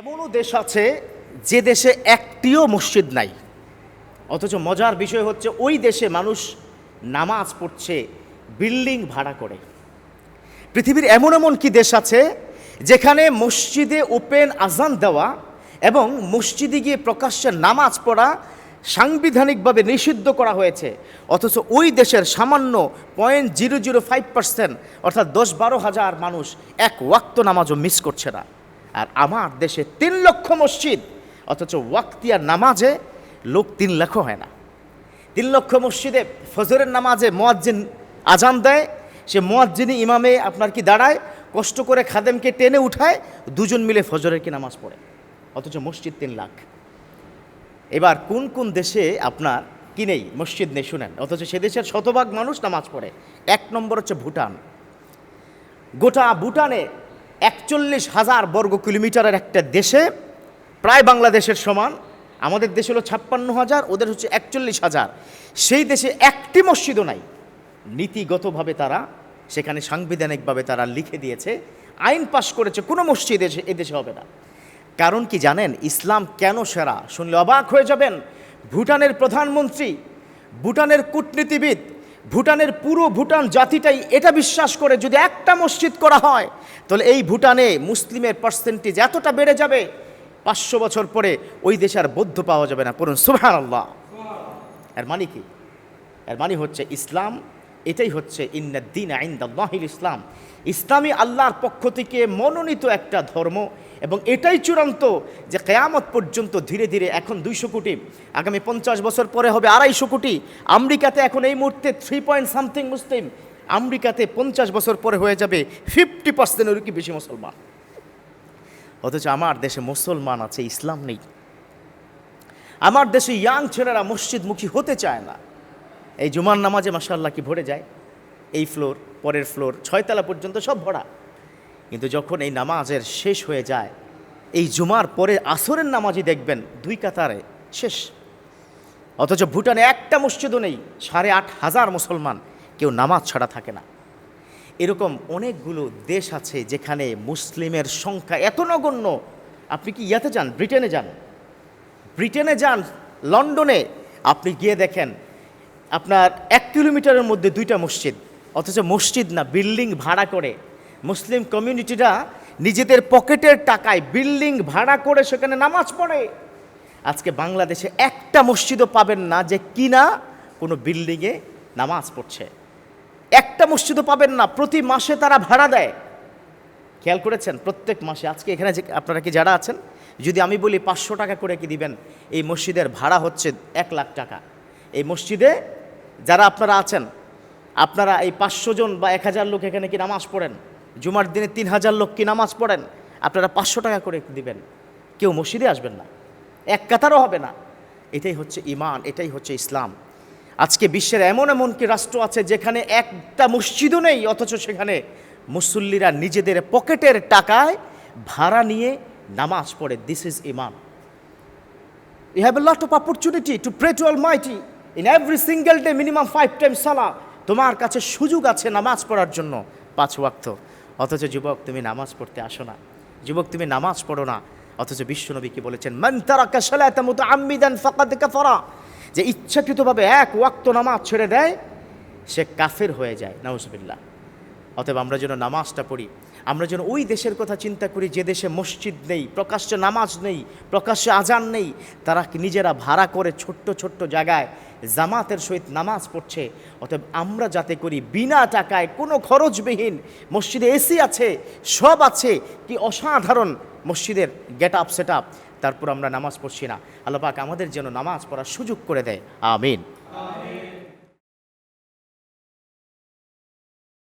এমনও দেশ আছে যে দেশে একটিও মসজিদ নাই। অথচ মজার বিষয় হচ্ছে ওই দেশে মানুষ নামাজ পড়ছে, বিল্ডিং ভাড়া করে। পৃথিবীর এমন এমন কি দেশ আছে যেখানে মসজিদে ওপেন আজান দেওয়া এবং মসজিদে গিয়ে প্রকাশ্যে নামাজ পড়া সাংবিধানিকভাবে নিষিদ্ধ করা হয়েছে। অথচ ওই দেশের সামান্য point zero zero five percent অর্থাৎ দশ বারো হাজার মানুষ এক ওয়াক্ত নামাজও মিস করছে না। আর আমার দেশে তিন লক্ষ মসজিদ, অথচ ওয়াক্তিয়ার নামাজে লোক তিন লক্ষ হয় না। তিন লক্ষ মসজিদে ফজরের নামাজে মোয়াজ্জিন আজান দেয়, সে মোয়াজ্জিনী ইমামে আপনার কি দাঁড়ায়, কষ্ট করে খাদেমকে টেনে উঠায়, দুজন মিলে ফজরের কি নামাজ পড়ে। অথচ মসজিদ তিন লাখ। এবার কোন কোন দেশে আপনার কি নেই, মসজিদ নেই, শুনেন। অথচ সে দেশের শতভাগ মানুষ নামাজ পড়ে। এক নম্বর হচ্ছে ভুটান। গোটা ভুটানে একচল্লিশ হাজার বর্গ কিলোমিটারের একটা দেশে প্রায় বাংলাদেশের সমান, আমাদের দেশ হলো ছাপ্পান্ন হাজার, ওদের হচ্ছে একচল্লিশ হাজার। সেই দেশে একটি মসজিদও নাই। নীতিগতভাবে তারা, সেখানে সাংবিধানিকভাবে তারা লিখে দিয়েছে, আইন পাশ করেছে, কোনো মসজিদ এসে এদেশে হবে না। কারণ কি জানেন, ইসলাম কেন সেরা? শুনলে অবাক হয়ে যাবেন। ভুটানের প্রধানমন্ত্রী, ভুটানের কূটনীতিবিদ ভুটানের পুরো ভুটান জাতিটাই এটা বিশ্বাস করে যদি একটা মসজিদ করা হয়, তাহলে এই ভুটানে মুসলিমের পার্সেন্টেজ এতটা বেড়ে যাবে, পাঁচশো বছর পরে ওই দেশে আর বৌদ্ধ পাওয়া যাবে না। পড়ুন সুহান আল্লাহ এর মানে কি? এর মানে হচ্ছে ইসলাম এটাই হচ্ছে ইন্নাদ্দিন আইন্দাল্লাহিল ইসলাম। ইসলামী আল্লাহর পক্ষ থেকে মনোনীত একটা ধর্ম এবং এটাই চূড়ান্ত যে কেয়ামত পর্যন্ত ধীরে ধীরে এখন দুইশো কোটি, আগামী পঞ্চাশ বছর পরে হবে আড়াইশো কোটি। আমেরিকাতে এখন এই মুহূর্তে থ্রি পয়েন্ট সামথিং মুসলিম, আমেরিকাতে পঞ্চাশ বছর পরে হয়ে যাবে ফিফটি পার্সেন্টেরও কি বেশি মুসলমান। অথচ আমার দেশে মুসলমান আছে, ইসলাম নেই। আমার দেশে ইয়াং ছেলেরা মসজিদমুখী হতে চায় না। এই জুমার নামাজে মাসাল্লাহ কি ভরে যায়? এই ফ্লোর, পরের ফ্লোর ছয়তলা পর্যন্ত সব ভরা। কিন্তু যখন এই নামাজের শেষ হয়ে যায়, এই জুমার পরে আসরের নামাজই দেখবেন দুই কাতারে শেষ। অথচ ভুটানে একটা মসজিদও নেই, সাড়ে আট হাজার মুসলমান, কেউ নামাজ ছাড়া থাকে না। এরকম অনেকগুলো দেশ আছে যেখানে মুসলিমের সংখ্যা এত নগণ্য। আপনি কি ইয়াতে যান? ব্রিটেনে যান? ব্রিটেনে যান, লন্ডনে। আপনি গিয়ে দেখেন আপনার এক কিলোমিটারের মধ্যে দুইটা মসজিদ, অথচ মসজিদ না, বিল্ডিং ভাড়া করে। মুসলিম কমিউনিটিরা নিজেদের পকেটের টাকায় বিল্ডিং ভাড়া করে সেখানে নামাজ পড়ে। আজকে বাংলাদেশে একটা মসজিদও পাবেন না যে কিনা কোনো বিল্ডিংয়ে নামাজ পড়ছে। একটা মসজিদও পাবেন না, প্রতি মাসে তারা ভাড়া দেয়। খেয়াল করেছেন? প্রত্যেক মাসে। আজকে এখানে যে আপনারা কি যারা আছেন, যদি আমি বলি পাঁচশো টাকা করে কি দিবেন, এই মসজিদের ভাড়া হচ্ছে এক লাখ টাকা। এই মসজিদে যারা আপনারা আছেন, আপনারা এই পাঁচশো জন বা এক হাজার লোক এখানে কি নামাজ পড়েন? জুমার দিনে তিন হাজার লোক কি নামাজ পড়েন? আপনারা পাঁচশো টাকা করে দিবেন। কেউ মসজিদে আসবেন না। এক কাতারও হবে না। এটাই হচ্ছে ইমান এটাই হচ্ছে ইসলাম। আজকে বিশ্বের এমন এমন কি রাষ্ট্র আছে যেখানে একটা মসজিদও নেই, অথচ সেখানে মুসল্লিরা নিজেদের পকেটের টাকায় ভাড়া নিয়ে নামাজ পড়ে। This is iman you have a lot of opportunity to pray to almighty in every single day minimum five time সালা তোমার কাছে সুযোগ আছে নামাজ পড়ার জন্য। পাঁচ ওয়াক্ত। অথচ যুবক, তুমি নামাজ পড়তে আসো না। যুবক, তুমি নামাজ পড়ো না। অথচ বিশ্বনবী কি বলেছেন, মান তারাকা সালাতা মুতাআম্মিদান ফাকাদ কাফারা। যে ইচ্ছাকৃতভাবে এক ওয়াক্ত নামাজ ছেড়ে দেয়, সে কাফের হয়ে যায়। নাউজুবিল্লাহ। অতএব আমরা যেন নামাজটা পড়ি। আমরা যেন ওই দেশের কথা চিন্তা করি, যে দেশে মসজিদ নেই, প্রকাশ্যে নামাজ নেই, প্রকাশ্যে আজান নেই। তারা নিজেরা ভাড়া করে ছোট্ট ছোট্ট জায়গায় জামাতের সহিত নামাজ পড়ছে। অতএব আমরা যাতে করি, বিনা টাকায় কোনো খরচবিহীন মসজিদে এসি আছে, সব আছে, কি অসাধারণ মসজিদের গেট আপ সেট আপ তারপর আমরা নামাজ পড়ছি না। আল্লাপাক আমাদের যেন নামাজ পড়ার সুযোগ করে দেয়। আমিন।